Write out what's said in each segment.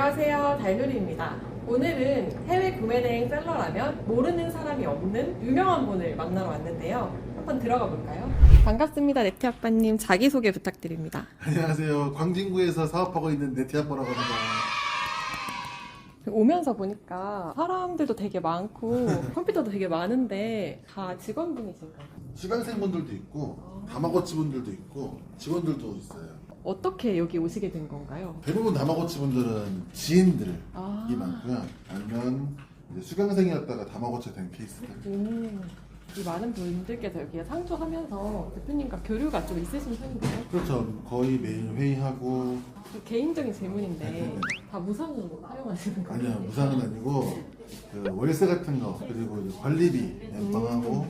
안녕하세요. 달누리입니다. 오늘은 해외 구매 대행 셀러라면 모르는 사람이 없는 유명한 분을 만나러 왔는데요. 한번 들어가 볼까요? 반갑습니다. 네티 아빠님 자기소개 부탁드립니다. 안녕하세요. 광진구에서 사업하고 있는 네티 아빠라고 합니다. 오면서 보니까 사람들도 되게 많고 컴퓨터도 되게 많은데 다 직원분이신가요? 수강생분들도 있고 다마고치 분들도 있고 직원들도 있어요. 어떻게 여기 오시게 된 건가요? 대부분 다마고치 분들은 지인들이 아, 많고요. 아니면 이제 수강생이었다가 다마고치 된 케이스들. 음, 이 많은 분들께서 여기에 상주하면서 대표님과 교류가 좀 있으신 편인가요? 그렇죠. 거의 매일 회의하고 그 개인적인 질문인데 다 무상으로 사용하시는 거예요? 아니요 무상은 아니고 그 월세 같은 거 그리고 이제 관리비 연방하고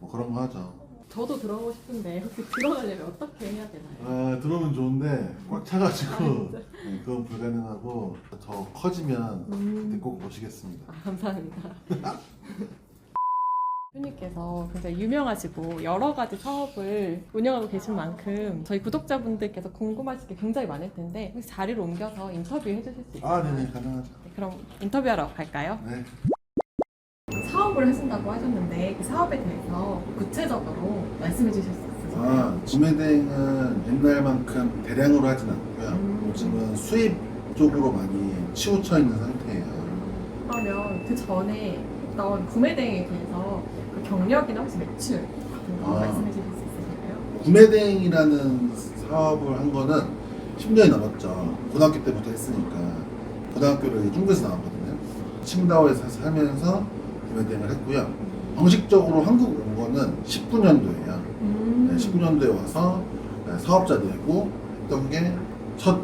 뭐 그런 거 하죠. 저도 들어가고 싶은데 혹시 들어가려면 어떻게 해야 되나요? 아, 들어오면 좋은데 꽉 차가지고 네, 그건 불가능하고 더 커지면 그때 음, 꼭 모시겠습니다. 아, 감사합니다. 대표님께서 굉장히 유명하시고 여러 가지 사업을 운영하고 계신 만큼 저희 구독자분들께서 궁금하실 게 굉장히 많을 텐데 혹시 자리를 옮겨서 인터뷰 해주실 수 있어요? 아, 네네 가능하죠. 네, 그럼 인터뷰하러 갈까요? 네. 사업을 하신다고 하셨는데 그 사업에 대해서 구체적으로 말씀해 주실 수 있으세요? 아, 구매대행은 옛날만큼 대량으로 하진 않고요. 음. 요즘은 수입 쪽으로 많이 치우쳐 있는 상태예요. 그러면 그 전에 있던 구매 대행에 대해서 그 경력이나 혹시 매출 같은 거 아. 말씀해 주실 수 있으실까요? 구매대행이라는 사업을 한 거는 10년이 넘었죠. 고등학교 때부터 했으니까. 고등학교를 중국에서 나왔거든요. 칭다오에서 살면서 구매대행을 했고요. 정식적으로 한국 온 거는 19년도예요. 음. 네, 19년도에 와서 네, 사업자 되고 했던 게 첫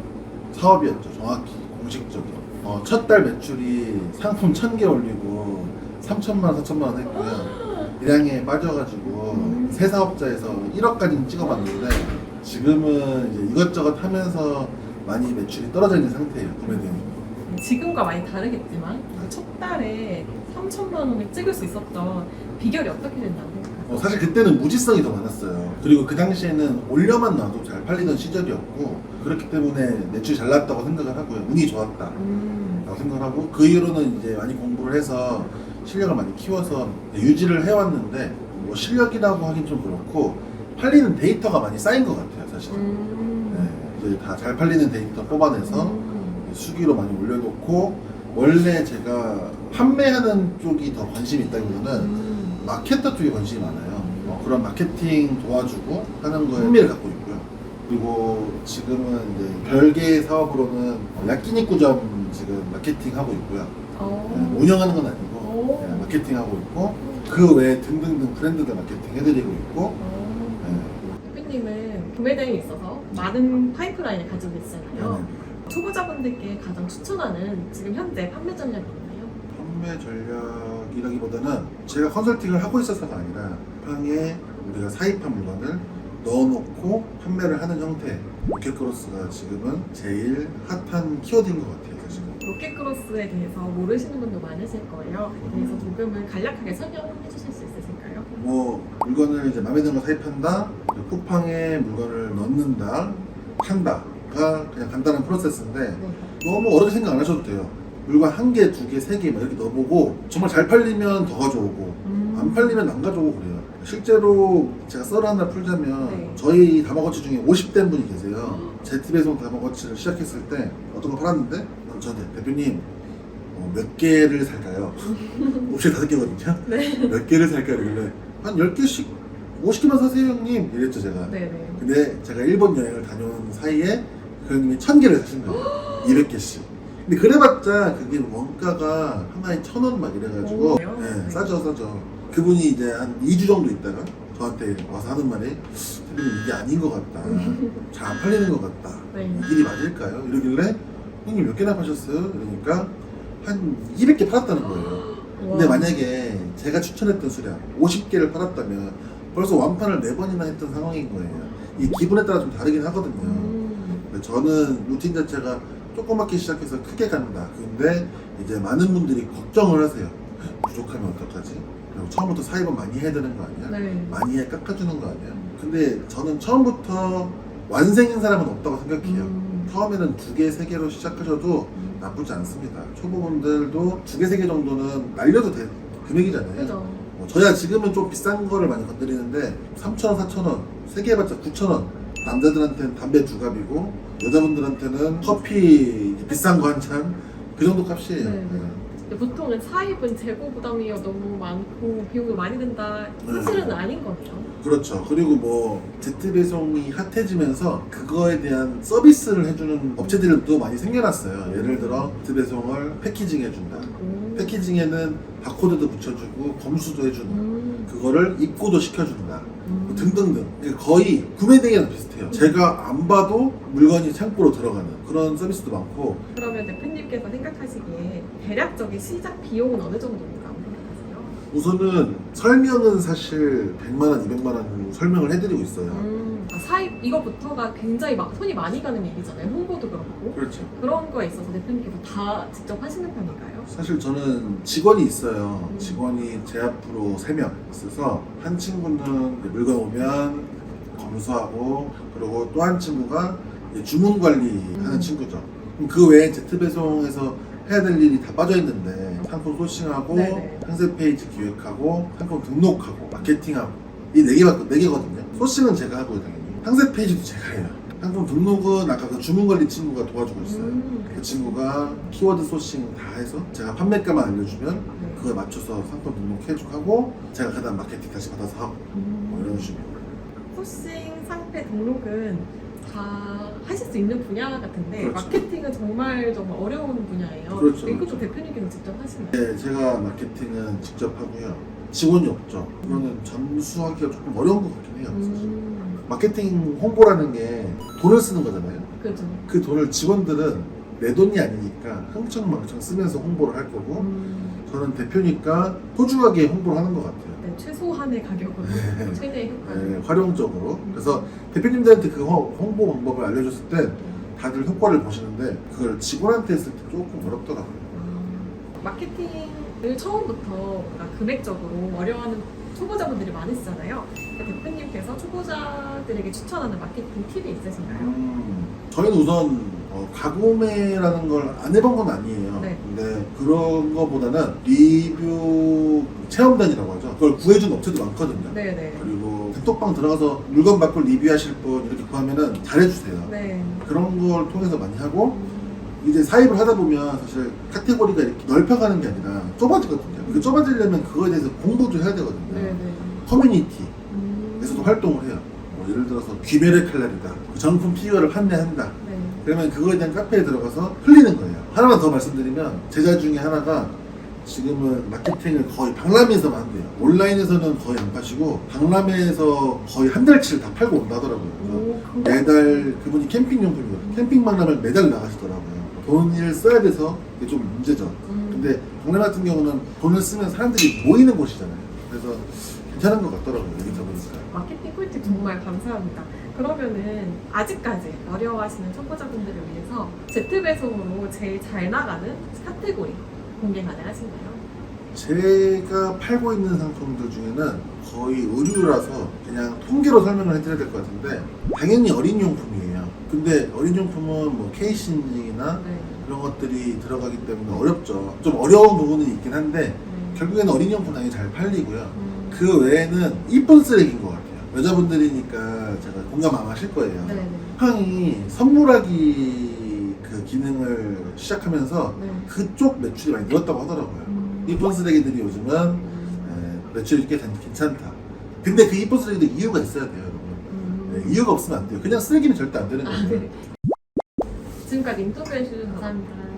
사업이었죠. 정확히 공식적인. 어, 첫 달 매출이 상품 1000개 올리고 3천만 원, 4천만 원 했고요. 일양에 빠져가지고 음. 새 사업자에서 1억까지는 찍어봤는데 지금은 이제 이것저것 하면서 많이 매출이 떨어져 있는 상태예요. 구매대행. 지금과 많이 다르겠지만 그 첫 달에 3천만 원을 찍을 수 있었던 비결이 어떻게 된다고 생각하세요? 어, 사실 그때는 무지성이 더 많았어요. 그리고 그 당시에는 올려만 놔도 잘 팔리던 시절이었고 그렇기 때문에 매출이 잘 났다고 생각을 하고요. 운이 좋았다. 음. 라고 생각을 하고 그 이후로는 이제 많이 공부를 해서 실력을 많이 키워서 유지를 해왔는데 뭐 실력이라고 하긴 좀 그렇고 팔리는 데이터가 많이 쌓인 것 같아요 사실 음. 네, 이제 다 잘 팔리는 데이터 뽑아내서 음. 수기로 많이 올려놓고 원래 제가 판매하는 쪽이 더 관심이 있다기보다는 음. 마케터 쪽에 관심이 많아요 어, 그런 마케팅 도와주고 하는 거에 흥미를 갖고 있고요 그리고 지금은 이제 별개의 사업으로는 야끼니꾸점 지금 마케팅 하고 있고요 어. 네, 운영하는 건 아니고 오. 네, 마케팅 하고 있고 그 외에 등등등 브랜드들 마케팅 해드리고 있고 어. 네. 대표님은 구매 대행에 있어서 많은 파이프라인을 가지고 계시잖아요. 네. 초보자분들께 가장 추천하는 지금 현재 판매 전략이 있나요? 판매 전략이라기보다는 제가 컨설팅을 하고 있어서가 아니라 방에 우리가 사입한 물건을 넣어놓고 판매를 하는 형태 로켓크로스가 지금은 제일 핫한 키워드인 것 같아요 사실은 로켓크로스에 대해서 모르시는 분도 많으실 거예요. 그래서 조금은 간략하게 설명해 주실 수 있으실까요? 뭐 물건을 이제 마음에 드는 거 사입한다 쿠팡에 물건을 넣는다 판다 가 그냥 간단한 프로세스인데 네. 너무 어렵게 생각 안 하셔도 돼요 물건 한 개, 두 개, 세 개 이렇게 넣어보고 정말 잘 팔리면 더 가져오고 음. 안 팔리면 안 가져오고 그래요 실제로 제가 썰을 하나 풀자면 네. 저희 다마고치 중에 50대 분이 계세요 제트 배송 다마고치를 시작했을 때 어떤 거 팔았는데 저한테 대표님 어, 몇 개를 살까요? 옵션 다섯 개거든요 네. 몇 개를 살까요? 이러길래 한 10개씩 50개만 사세요 형님 이랬죠 제가 네 네. 근데 제가 일본 여행을 다녀온 사이에 그 형님이 1000개를 사신 거예요 200개씩 근데 그래봤자 그게 원가가 하나에 1000원 막 이래가지고 오, 그래요? 네, 네. 싸죠 싸죠 그분이 이제 한 2주 정도 있다가 저한테 와서 하는 말이 대표님 이게 아닌 것 같다 잘 안 팔리는 것 같다 네. 이 길이 맞을까요? 이러길래 형님 몇 개나 파셨어요? 이러니까 한 200개 팔았다는 거예요 근데 와. 만약에 제가 추천했던 수량 50개를 팔았다면 벌써 완판을 4번이나 했던 상황인 거예요. 이 기분에 따라 좀 다르긴 하거든요. 음. 근데 저는 루틴 자체가 조그맣게 시작해서 크게 간다. 근데 이제 많은 분들이 걱정을 하세요. 부족하면 어떡하지? 그리고 처음부터 사입은 많이 해야 되는 거 아니야? 네. 많이 해 깎아주는 거 아니야? 근데 저는 처음부터 완생인 사람은 없다고 생각해요. 음. 처음에는 두 개, 세 개로 시작하셔도 나쁘지 않습니다. 초보분들도 두 개, 세 개 정도는 날려도 될 금액이잖아요. 그죠? 뭐 저야 지금은 좀 비싼 거를 많이 건드리는데 3,000원, 4,000원, 세 개 해봤자 9,000원. 남자들한테는 담배 두 갑이고 여자분들한테는 커피 비싼 거 한 잔. 그 정도 값이에요. 네. 네. 근데 보통은 사입은 재고 부담이 너무 많고 비용도 많이 든다. 사실은 아닌 거죠. 그렇죠. 그리고 뭐 제트 배송이 핫해지면서 그거에 대한 서비스를 해주는 업체들도 많이 생겨났어요. 예를 들어 제트 배송을 패키징 해준다. 오. 패키징에는 바코드도 붙여주고 검수도 해주는 음. 그거를 입고도 시켜준다. 음. 등등등. 그게 거의 구매 대행이랑 비슷해요. 제가 안 봐도 물건이 창고로 들어가는 그런 서비스도 많고 그러면 대표님께서 생각하시기에 대략적인 시작 비용은 어느 생각하세요? 우선은 설명은 사실 100만 원, 200만 원 설명을 해드리고 있어요. 음. 아, 사입 이거부터가 굉장히 막 손이 많이 가는 일이잖아요. 홍보도 그렇고 그렇죠. 그런 거에 있어서 대표님께서 다 직접 하시는 편인가요? 사실 저는 직원이 있어요. 음. 직원이 제 앞으로 3명 있어서 한 친구는 물건 오면 검수하고 그리고 또 한 친구가 이제 주문 관리하는 음. 친구죠. 그럼 그 외에 제트 배송에서 해야 될 일이 다 빠져 있는데 상품 소싱하고 네네. 상세 페이지 기획하고 상품 등록하고 마케팅하고 이 네 개가 네 개거든요. 소싱은 제가 하고요 당연히. 상세 페이지도 제가 해요. 상품 등록은 아까 그 주문 관리 친구가 도와주고 있어요. 음. 그 친구가 키워드 소싱 다 해서 제가 판매가만 알려주면 네. 그거에 맞춰서 상품 등록해주고 하고 제가 그다음 마케팅 다시 받아서 하고 뭐 이런 식으로 소싱 상패 등록은 다 하실 수 있는 분야 같은데 그렇죠. 마케팅은 정말 정말 어려운 분야예요. 그렇죠, 이것도 그렇죠. 대표님께서 직접 하시나요? 네, 제가 마케팅은 직접 하고요 직원이 없죠 그거는 점수하기가 조금 어려운 것 같긴 해요 사실 음, 마케팅 홍보라는 게 돈을 쓰는 거잖아요 그죠. 그 돈을 직원들은 내 돈이 아니니까 흥청망청 쓰면서 홍보를 할 거고 음, 저는 대표니까 소중하게 홍보를 하는 것 같아요 네, 최소한의 가격으로 네. 최대의 효과를. 네, 활용적으로 그래서 대표님들한테 그 홍- 홍보 방법을 알려줬을 때 다들 효과를 보시는데 그걸 직원한테 했을 때 조금 어렵더라고요. 아, 마케팅을 처음부터 뭔가 금액적으로 어려워하는 초보자분들이 많으시잖아요. 근데 대표님께서 초보자들에게 추천하는 마케팅 팁이 있으신가요? 음, 저희는 우선 어, 가구매라는 걸 안 해본 건 아니에요. 네. 근데 그런 거보다는 리뷰 체험단이라고 하죠. 그걸 구해준 업체도 많거든요. 네 네. 그리고 단톡방 들어가서 물건 받고 리뷰하실 분 이렇게 구하면은 잘해주세요. 네. 그런 걸 통해서 많이 하고 음, 이제 사입을 하다 보면 사실 카테고리가 이렇게 넓혀가는 게 아니라 좁아지거든요. 그 좁아지려면 그거에 대해서 공부도 해야 되거든요. 네 네. 커뮤니티에서도 음, 활동을 해요. 뭐 예를 들어서 귀멸의 칼날이다. 그 정품 피규어를 판매한다. 네. 그러면 그거에 대한 카페에 들어가서 흘리는 거예요. 하나만 더 말씀드리면 제자 중에 하나가 지금은 마케팅을 거의 박람회에서만 한대요. 온라인에서는 거의 안 파시고 박람회에서 거의 한 달치를 다 팔고 온다더라고요. 오, 매달 그분이 캠핑 용품이거든요. 캠핑 박람회를 매달 나가시더라고요. 돈을 써야 돼서 이게 좀 문제죠. 음, 근데 박람회 같은 경우는 돈을 쓰면 사람들이 모이는 곳이잖아요. 그래서 괜찮은 것 같더라고요. 여기 들어보니까. 마케팅 꿀팁 정말 감사합니다. 그러면은 아직까지 어려워하시는 초보자분들을 위해서 제트 배송으로 제일 잘 나가는 카테고리 공개 가능하신가요? 제가 팔고 있는 상품들 중에는 거의 의류라서 그냥 통계로 설명을 해드려야 될 것 같은데 당연히 어린 용품이에요. 근데 어린 용품은 뭐 케이스 인증이나 네. 그런 것들이 들어가기 때문에 어렵죠. 좀 어려운 부분은 있긴 한데 네. 결국에는 어린 용품 당연히 잘 팔리고요. 음, 그 외에는 이쁜 쓰레기인 것 같아요. 여자분들이니까 제가 공감 안 하실 거예요. 네네. 쿠팡이 선물하기 그 기능을 시작하면서 네. 그쪽 매출이 많이 늘었다고 하더라고요. 음, 이쁜 쓰레기들이 요즘은 음, 에, 매출이 꽤 괜- 괜찮다. 근데 그 이쁜 쓰레기도 이유가 있어야 돼요, 여러분. 음. 네, 이유가 없으면 안 돼요. 그냥 쓰레기는 절대 안 되는 아, 거예요. 네. 지금까지 인터뷰해 주셔서 감사합니다.